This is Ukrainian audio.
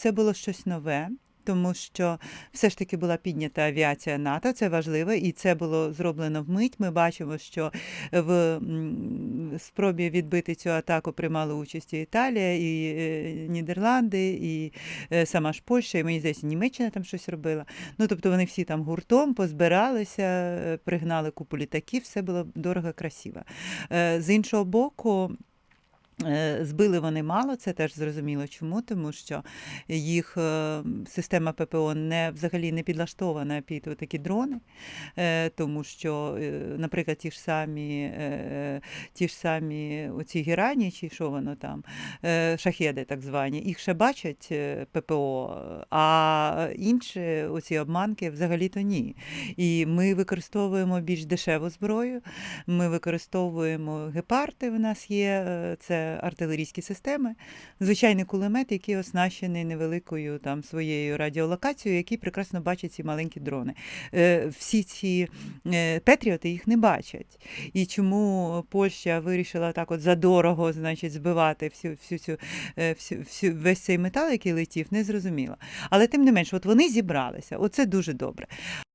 Це було щось нове. Тому що все ж таки була піднята авіація НАТО, це важливо, і це було зроблено вмить. Ми бачимо, що в спробі відбити цю атаку приймали участь і Італія, і е, Нідерланди, і е, сама ж Польща, і мені здається, Німеччина там щось робила. Ну тобто вони всі там гуртом позбиралися, е, пригнали купу літаків, все було дорого, красиво. З іншого боку. Е, Збили вони мало, це теж зрозуміло чому, тому що їх е, система ППО не взагалі не підлаштована під такі дрони, е, тому що, наприклад, ті ж самі, ті ж самі оці гірані, чи що воно там, шахеди так звані, їх ще бачать ППО, а інші оці обманки взагалі-то ні. І ми використовуємо більш дешеву зброю, ми використовуємо гепарди. В нас є це артилерійські системи, звичайний кулемет, який оснащений невеликою там своєю радіолокацією, який прекрасно бачить ці маленькі дрони. Е, Всі ці е, петріоти їх не бачать. І чому Польща вирішила так от задорого, значить, збивати всю, всю цю е, всю, всю, весь цей метал, який летів, не зрозуміло. Але тим не менш, от вони зібралися. Оце дуже добре.